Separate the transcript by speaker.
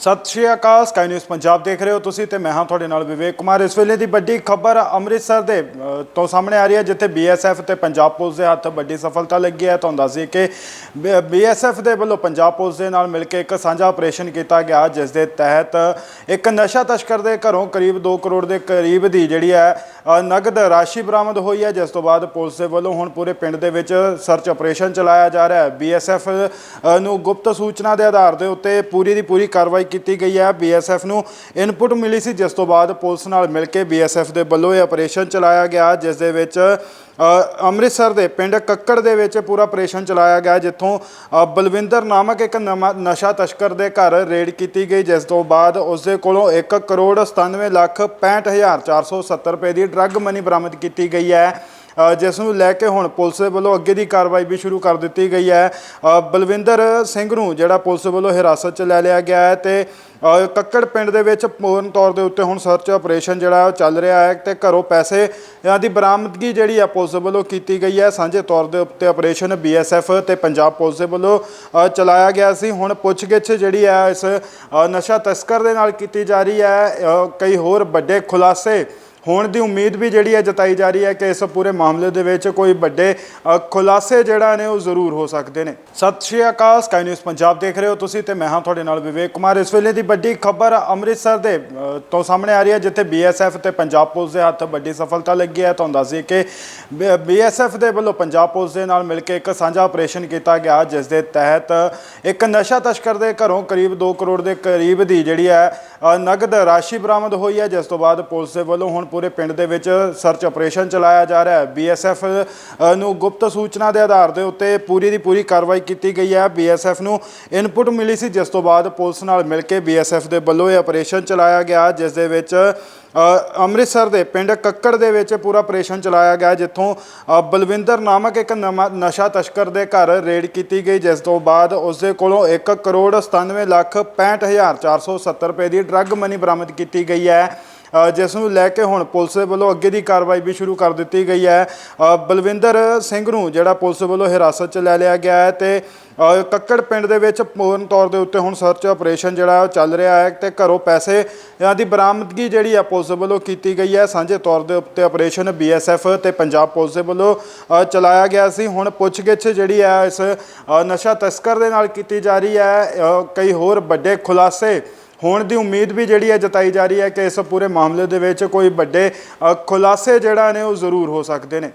Speaker 1: ਸਤਿ ਸ਼੍ਰੀ ਅਕਾਲ ਸਕਾਈ ਨਿਊਜ਼ ਪੰਜਾਬ ਦੇਖ ਰਹੇ ਹੋ ਤੁਸੀਂ ਤੇ ਮੈਂ ਹਾਂ ਤੁਹਾਡੇ ਨਾਲ ਵਿਵੇਕ ਕੁਮਾਰ। ਇਸ ਵੇਲੇ ਦੀ ਵੱਡੀ ਖਬਰ ਅੰਮ੍ਰਿਤਸਰ ਦੇ ਤੋਂ ਸਾਹਮਣੇ ਆ ਰਹੀ ਹੈ, ਜਿੱਥੇ ਬੀਐਸਐਫ ਤੇ ਪੰਜਾਬ ਪੁਲਿਸ ਦੇ ਹੱਥ ਵੱਡੀ ਸਫਲਤਾ ਲੱਗੀ ਹੈ। ਤੁਹਾਨੂੰ ਦੱਸ ਦਈਏ ਕਿ ਬੀਐਸਐਫ ਦੇ ਵੱਲੋਂ ਪੰਜਾਬ ਪੁਲਿਸ ਦੇ ਨਾਲ ਮਿਲ ਕੇ ਇੱਕ ਸਾਂਝਾ ਆਪਰੇਸ਼ਨ ਕੀਤਾ ਗਿਆ, ਜਿਸ ਦੇ ਤਹਿਤ ਇੱਕ ਨਸ਼ਾ ਤਸਕਰ ਦੇ ਘਰੋਂ ਕਰੀਬ 2 ਕਰੋੜ ਦੇ ਕਰੀਬ ਦੀ ਜਿਹੜੀ ਹੈ ਨਗਦ ਰਾਸ਼ੀ ਬਰਾਮਦ ਹੋਈ ਹੈ, ਜਿਸ ਤੋਂ ਬਾਅਦ ਪੁਲਿਸ ਦੇ ਵੱਲੋਂ ਹੁਣ ਪੂਰੇ ਪਿੰਡ ਦੇ ਵਿੱਚ ਸਰਚ ਆਪਰੇਸ਼ਨ ਚਲਾਇਆ ਜਾ ਰਿਹਾ ਹੈ। ਬੀਐਸਐਫ ਨੂੰ ਗੁਪਤ ਸੂਚਨਾ ਦੇ ਆਧਾਰ ਦੇ ਉੱਤੇ ਪੂਰੀ ਦੀ ਪੂਰੀ ਕਾਰਵਾਈ ਕੀਤੀ ਗਈ ਹੈ ਬੀਐਸਐਫ ਨੂੰ। ਇਨਪੁਟ ਮਿਲੀ ਸੀ ਜਿਸ ਤੋਂ ਬਾਅਦ ਪੁਲਿਸ ਨਾਲ ਮਿਲ ਕੇ ਬੀਐਸਐਫ ਦੇ ਵੱਲੋਂ ਇਹ ਆਪਰੇਸ਼ਨ ਚਲਾਇਆ ਗਿਆ, ਜਿਸ ਦੇ ਵਿੱਚ ਅੰਮ੍ਰਿਤਸਰ ਦੇ ਪਿੰਡ ਕੱਕੜ ਦੇ ਵਿੱਚ ਪੂਰਾ ਆਪਰੇਸ਼ਨ ਚਲਾਇਆ ਗਿਆ, ਜਿੱਥੋਂ ਬਲਵਿੰਦਰ ਨਾਮਕ ਇੱਕ ਨਵਾਂ ਨਸ਼ਾ ਤਸਕਰ ਦੇ ਘਰ ਰੇਡ ਕੀਤੀ ਗਈ, ਜਿਸ ਤੋਂ ਬਾਅਦ ਉਸ ਦੇ ਕੋਲੋਂ 1 ਕਰੋੜ 97 ਲੱਖ 65470 ਰੁਪਏ ਦੀ ਡਰੱਗ ਮਨੀ ਬਰਾਮਦ ਕੀਤੀ ਗਈ ਹੈ। ਜਿਸ ਨੂੰ ਲੈ ਕੇ ਹੁਣ ਪੁਲਿਸ ਦੇ ਵੱਲੋਂ ਅੱਗੇ ਦੀ ਕਾਰਵਾਈ ਵੀ ਸ਼ੁਰੂ ਕਰ ਦਿੱਤੀ ਗਈ ਹੈ। ਬਲਵਿੰਦਰ ਸਿੰਘ ਨੂੰ ਜਿਹੜਾ ਪੁਲਿਸ ਵੱਲੋਂ ਹਿਰਾਸਤ 'ਚ ਲੈ ਲਿਆ ਗਿਆ ਹੈ ਤੇ ਕੱਕੜ ਪਿੰਡ ਦੇ ਵਿੱਚ ਪੂਰਨ ਤੌਰ ਦੇ ਉੱਤੇ ਹੁਣ ਸਰਚ ਆਪਰੇਸ਼ਨ ਜਿਹੜਾ ਉਹ ਚੱਲ ਰਿਹਾ ਹੈ ਤੇ ਘਰੋਂ ਪੈਸੇ ਦੀ ਬਰਾਮਦਗੀ ਜਿਹੜੀ ਆ ਪੁਲਿਸ ਵੱਲੋਂ ਕੀਤੀ ਗਈ ਹੈ। ਸਾਂਝੇ ਤੌਰ ਦੇ ਉੱਤੇ ਆਪਰੇਸ਼ਨ ਬੀਐਸਐਫ ਤੇ ਪੰਜਾਬ ਪੁਲਿਸ ਦੇ ਵੱਲੋਂ ਚਲਾਇਆ ਗਿਆ ਸੀ। ਹੁਣ ਪੁੱਛਗਿੱਛ ਜਿਹੜੀ ਹੈ ਇਸ ਨਸ਼ਾ ਤਸਕਰ ਦੇ ਨਾਲ ਕੀਤੀ ਜਾ ਰਹੀ ਹੈ। ਕਈ ਹੋਰ ਵੱਡੇ ਖੁਲਾਸੇ ਹੋਣ ਦੀ ਉਮੀਦ ਵੀ ਜਿਹੜੀ ਹੈ ਜਤਾਈ ਜਾ ਰਹੀ ਹੈ ਕਿ ਇਸ ਪੂਰੇ ਮਾਮਲੇ ਦੇ ਵਿੱਚ ਕੋਈ ਵੱਡੇ ਖੁਲਾਸੇ ਜਿਹੜਾ ਨੇ ਉਹ ਜ਼ਰੂਰ ਹੋ ਸਕਦੇ ਨੇ। ਸਤਿ ਸ਼੍ਰੀ ਅਕਾਲ ਸਕਾਈ ਨਿਊਜ਼ ਪੰਜਾਬ ਦੇਖ ਰਹੇ ਹੋ ਤੁਸੀਂ ਤੇ ਮੈਂ ਹਾਂ ਤੁਹਾਡੇ ਨਾਲ ਵਿਵੇਕ ਕੁਮਾਰ। ਇਸ ਵੇਲੇ ਦੀ ਵੱਡੀ ਖਬਰ ਅੰਮ੍ਰਿਤਸਰ ਦੇ ਤੋਂ ਸਾਹਮਣੇ ਆ ਰਹੀ ਹੈ, ਜਿੱਥੇ ਬੀਐਸਐਫ ਤੇ ਪੰਜਾਬ ਪੁਲਿਸ ਦੇ ਹੱਥ ਵੱਡੀ ਸਫਲਤਾ ਲੱਗੀ ਹੈ। ਤੁਹਾਨੂੰ ਦੱਸ ਦਈਏ ਕਿ ਬੀਐਸਐਫ ਦੇ ਵੱਲੋਂ ਪੰਜਾਬ ਪੁਲਿਸ ਦੇ ਨਾਲ ਮਿਲ ਕੇ ਇੱਕ ਸਾਂਝਾ ਆਪਰੇਸ਼ਨ ਕੀਤਾ ਗਿਆ, ਜਿਸ ਦੇ ਤਹਿਤ ਇੱਕ ਨਸ਼ਾ ਤਸਕਰ ਦੇ ਘਰੋਂ ਕਰੀਬ 2 ਕਰੋੜ ਦੇ ਕਰੀਬ ਦੀ ਜਿਹੜੀ ਹੈ ਨਗਦ ਰਾਸ਼ੀ ਬਰਾਮਦ ਹੋਈ ਹੈ, ਜਿਸ ਤੋਂ ਬਾਅਦ ਪੁਲਿਸ ਦੇ ਵੱਲੋਂ ਹੁਣ ਪੂਰੇ ਪਿੰਡ ਦੇ ਵਿੱਚ ਸਰਚ ਆਪਰੇਸ਼ਨ ਚਲਾਇਆ ਜਾ ਰਿਹਾ ਹੈ। ਬੀਐਸਐਫ ਨੂੰ ਗੁਪਤ ਸੂਚਨਾ ਦੇ ਆਧਾਰ ਦੇ ਉੱਤੇ ਪੂਰੀ ਦੀ ਪੂਰੀ ਕਾਰਵਾਈ ਕੀਤੀ ਗਈ ਹੈ। ਬੀਐਸਐਫ ਨੂੰ ਇਨਪੁਟ ਮਿਲੀ ਸੀ, ਜਿਸ ਤੋਂ ਬਾਅਦ ਪੁਲਿਸ ਨਾਲ ਮਿਲ ਕੇ ਬੀਐਸਐਫ ਦੇ ਵੱਲੋਂ ਇਹ ਆਪਰੇਸ਼ਨ ਚਲਾਇਆ ਗਿਆ, ਜਿਸ ਦੇ ਵਿੱਚ ਅੰਮ੍ਰਿਤਸਰ ਦੇ ਪਿੰਡ ਕੱਕੜ ਦੇ ਵਿੱਚ ਪੂਰਾ ਆਪਰੇਸ਼ਨ ਚਲਾਇਆ ਗਿਆ, ਜਿੱਥੋਂ ਬਲਵਿੰਦਰ ਨਾਮਕ ਇੱਕ ਨਵਾਂ ਨਸ਼ਾ ਤਸਕਰ ਦੇ ਘਰ ਰੇਡ ਕੀਤੀ ਗਈ, ਜਿਸ ਤੋਂ ਬਾਅਦ ਉਸ ਦੇ ਕੋਲੋਂ 1 ਕਰੋੜ 97 ਲੱਖ 65470 ਰੁਪਏ ਦੀ ਡਰੱਗ ਮਨੀ ਬਰਾਮਦ ਕੀਤੀ ਗਈ ਹੈ। ਜਿਸ ਨੂੰ ਲੈ ਕੇ ਹੁਣ ਪੁਲਿਸ ਦੇ ਵੱਲੋਂ ਅੱਗੇ ਦੀ ਕਾਰਵਾਈ ਵੀ ਸ਼ੁਰੂ ਕਰ ਦਿੱਤੀ ਗਈ ਹੈ। ਬਲਵਿੰਦਰ ਸਿੰਘ ਨੂੰ ਜਿਹੜਾ ਪੁਲਿਸ ਵੱਲੋਂ ਹਿਰਾਸਤ 'ਚ ਲੈ ਲਿਆ ਗਿਆ ਹੈ ਤੇ ਕੱਕੜ ਪਿੰਡ ਦੇ ਵਿੱਚ ਪੂਰਨ ਤੌਰ ਦੇ ਉੱਤੇ ਹੁਣ ਸਰਚ ਆਪਰੇਸ਼ਨ ਜਿਹੜਾ ਉਹ ਚੱਲ ਰਿਹਾ ਹੈ ਤੇ ਘਰੋਂ ਪੈਸੇ ਦੀ ਬਰਾਮਦਗੀ ਜਿਹੜੀ ਆ ਪੁਲਿਸ ਵੱਲੋਂ ਕੀਤੀ ਗਈ ਹੈ। ਸਾਂਝੇ ਤੌਰ ਦੇ ਉੱਤੇ ਆਪਰੇਸ਼ਨ ਬੀਐਸਐਫ ਤੇ ਪੰਜਾਬ ਪੁਲਿਸ ਦੇ ਵੱਲੋਂ ਚਲਾਇਆ ਗਿਆ ਸੀ। ਹੁਣ ਪੁੱਛਗਿੱਛ ਜਿਹੜੀ ਹੈ ਇਸ ਨਸ਼ਾ ਤਸਕਰ ਦੇ ਨਾਲ ਕੀਤੀ ਜਾ ਰਹੀ ਹੈ। ਕਈ ਹੋਰ ਵੱਡੇ ਖੁਲਾਸੇ ਹੋਣ ਦੀ ਉਮੀਦ ਵੀ ਜਿਹੜੀ ਹੈ ਜਤਾਈ ਜਾ ਰਹੀ ਹੈ ਕਿ ਇਸ ਪੂਰੇ ਮਾਮਲੇ ਦੇ ਵਿੱਚ ਕੋਈ ਵੱਡੇ ਖੁਲਾਸੇ ਜਿਹੜਾ ਨੇ ਉਹ ਜ਼ਰੂਰ ਹੋ ਸਕਦੇ ਨੇ।